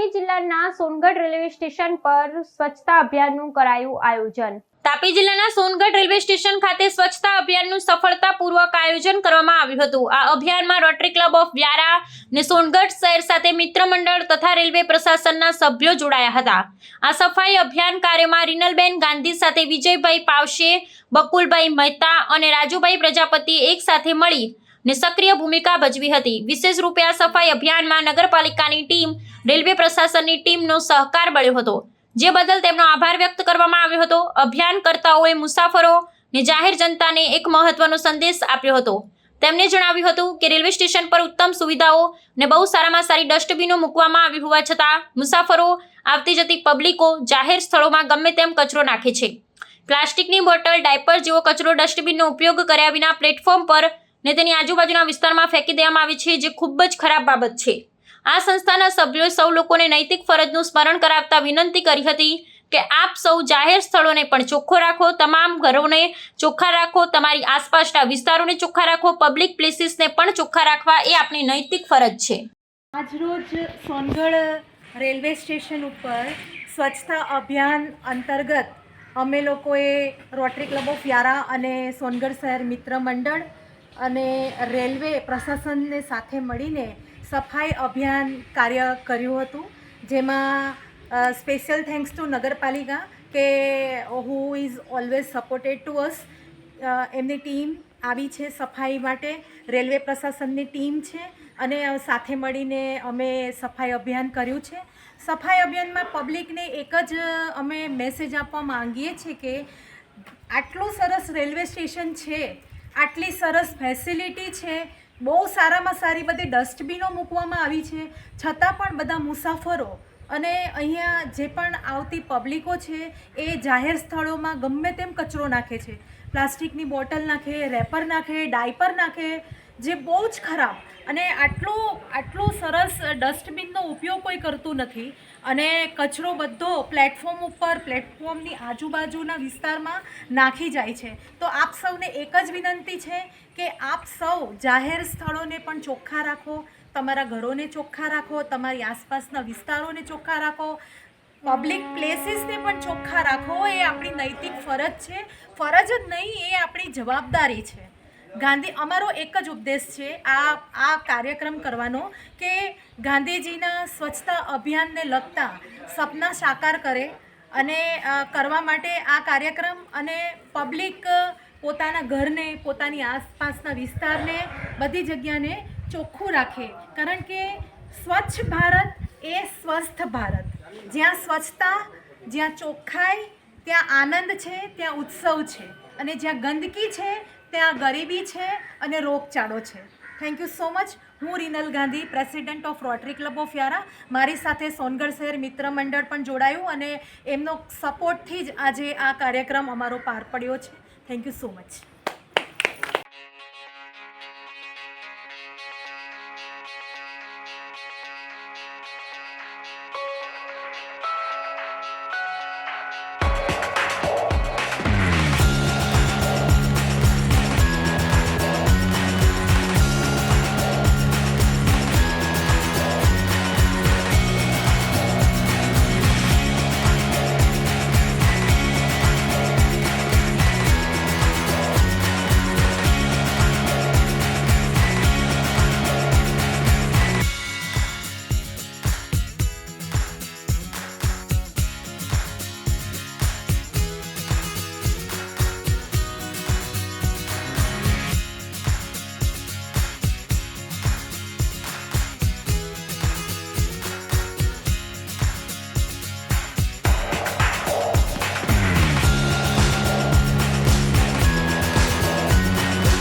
તાપી જિલ્લાના Songadh railway station પર સ્વચ્છતા અભિયાનનું કરાયું આયોજન. તાપી જિલ્લાના સોનગઢ રેલવે સ્ટેશન ખાતે સ્વચ્છતા અભિયાનનું સફળતાપૂર્વક આયોજન કરવામાં આવ્યું હતું. આ અભિયાનમાં રોટરી ક્લબ ઓફ વ્યારા ને સોનગઢ શહેર સાથે મિત્ર મંડળ તથા રેલવે પ્રશાસનના સભ્યો જોડાયા હતા. આ સફાઈ અભિયાન કાર્યમાં રીનલબેન ગાંધી સાથે વિજયભાઈ પાવશે, બકુલભાઈ મહેતા અને રાજુભાઈ પ્રજાપતિ એક સાથે મળી ને સક્રિય ભૂમિકા ભજવી હતી. વિશેષ રૂપે આ સફાઈ અભિયાનમાં નગરપાલિકાની ટીમ રેલવે પ્રશાસનની ટીમનો સહકાર મળ્યો હતો, જે બદલ તેમનો આભાર વ્યક્ત કરવામાં આવ્યો હતો. અભિયાનકર્તાઓએ મુસાફરો ને જાહેર જનતાને એક મહત્વનો સંદેશ આપ્યો હતો. તેમણે જણાવ્યું હતું કે રેલવે સ્ટેશન પર ઉત્તમ સુવિધાઓ ને બહુ સારામાં સારી ડસ્ટબિનો મૂકવામાં આવી હોવા છતાં, મુસાફરો આવતી જતી પબ્લિકો જાહેર સ્થળોમાં ગમે તેમ કચરો નાખે છે. પ્લાસ્ટિકની બોટલ, ડાયપર જેવો કચરો ડસ્ટબિનનો ઉપયોગ કર્યા વિના પ્લેટફોર્મ પર ને તેની આજુબાજુના વિસ્તારમાં ફેંકી દેવામાં આવે છે, જે ખૂબ જ ખરાબ બાબત છે. આ સંસ્થાના સભ્યોએ સૌ લોકોને નૈતિક ફરજનું સ્મરણ કરાવતા વિનંતી કરી હતી કે આપ સૌ જાહેર સ્થળોને પણ ચોખ્ખો રાખો, તમામ ઘરોને ચોખ્ખા રાખો, તમારી આસપાસના વિસ્તારોને ચોખ્ખા રાખો, પબ્લિક પ્લેસીસને પણ ચોખ્ખા રાખવા એ આપણી નૈતિક ફરજ છે. આજરોજ સોનગઢ રેલવે સ્ટેશન ઉપર સ્વચ્છતા અભિયાન અંતર્ગત અમે લોકોએ રોટરી ક્લબ ઓફ યારા અને સોનગઢ શહેર મિત્ર મંડળ અને રેલવે પ્રશાસનને સાથે મળીને સફાઈ અભિયાન કાર્ય કર્યું હતું, જેમાં સ્પેશિયલ થેન્ક્સ ટુ નગરપાલિકા કે who is always supported to us એમની ટીમ આવી છે સફાઈ માટે, રેલવે પ્રશાસનની ટીમ છે, અને સાથે મળીને અમે સફાઈ અભિયાન કર્યું છે. સફાઈ અભિયાનમાં પબ્લિકને એક જ, અમે મેસેજ આપવા માંગીએ છીએ કે, આટલું સરસ રેલવે સ્ટેશન છે, આટલી સરસ ફેસિલિટી છે બહુ સારામાં સારી બધી ડસ્ટબિનો મૂકવામાં આવી છે. છતાં પણ બધા મુસાફરો અને અહીંયા જે પણ આવતી પબ્લિકો છે, એ જાહેર સ્થળોમાં ગમે તેમ કચરો નાખે છે. પ્લાસ્ટિકની બોટલ નાખે, રેપર નાખે, ડાયપર નાખે જે બહુ જ ખરાબ અને આટલું આટલું સરસ ડસ્ટબિનનો ઉપયોગ કોઈ કરતું નથી અને કચરો બધો પ્લેટફોર્મ ઉપર, પ્લેટફોર્મની આજુબાજુના વિસ્તારમાં નાખી જાય છે. તો આપ સૌને એક જ વિનંતી છે કે આપ સૌ જાહેર સ્થળોને પણ ચોખ્ખા રાખો, તમારા ઘરોને ચોખ્ખા રાખો, તમારી આસપાસના વિસ્તારોને ચોખ્ખા રાખો પબ્લિક પ્લેસીસને પણ ચોખ્ખા રાખો, એ આપણી નૈતિક ફરજ છે. ફરજ જ નહીં, એ આપણી જવાબદારી છે. ગાંધી, અમારો એક જ ઉપદેશ છે આ આ કાર્યક્રમ કરવાનો કે ગાંધીજીના સ્વચ્છતા અભિયાનને લગતા સપના સાકાર કરે અને કરવા માટે આ કાર્યક્રમ અને પબ્લિક પોતાના ઘરને, પોતાની આસપાસના વિસ્તારને, બધી જગ્યાને ચોખ્ખું રાખે. કારણ કે સ્વચ્છ ભારત એ સ્વસ્થ ભારત. જ્યાં સ્વચ્છતા, જ્યાં ચોખ્ખાઈ, ત્યાં આનંદ છે, ત્યાં ઉત્સવ છે. અને જ્યાં ગંદકી છે ત્યાં ગરીબી છે અને રોગચાળો છે. થેન્ક યુ સો મચ હું Rinal Gandhi president of Rotary club of Yara મારી સાથે સોનગઢ શહેર મિત્ર મંડળ પણ જોડાયું અને એમનો સપોર્ટથી જ આજે આ કાર્યક્રમ અમારો પાર પડ્યો છે. Thank you so much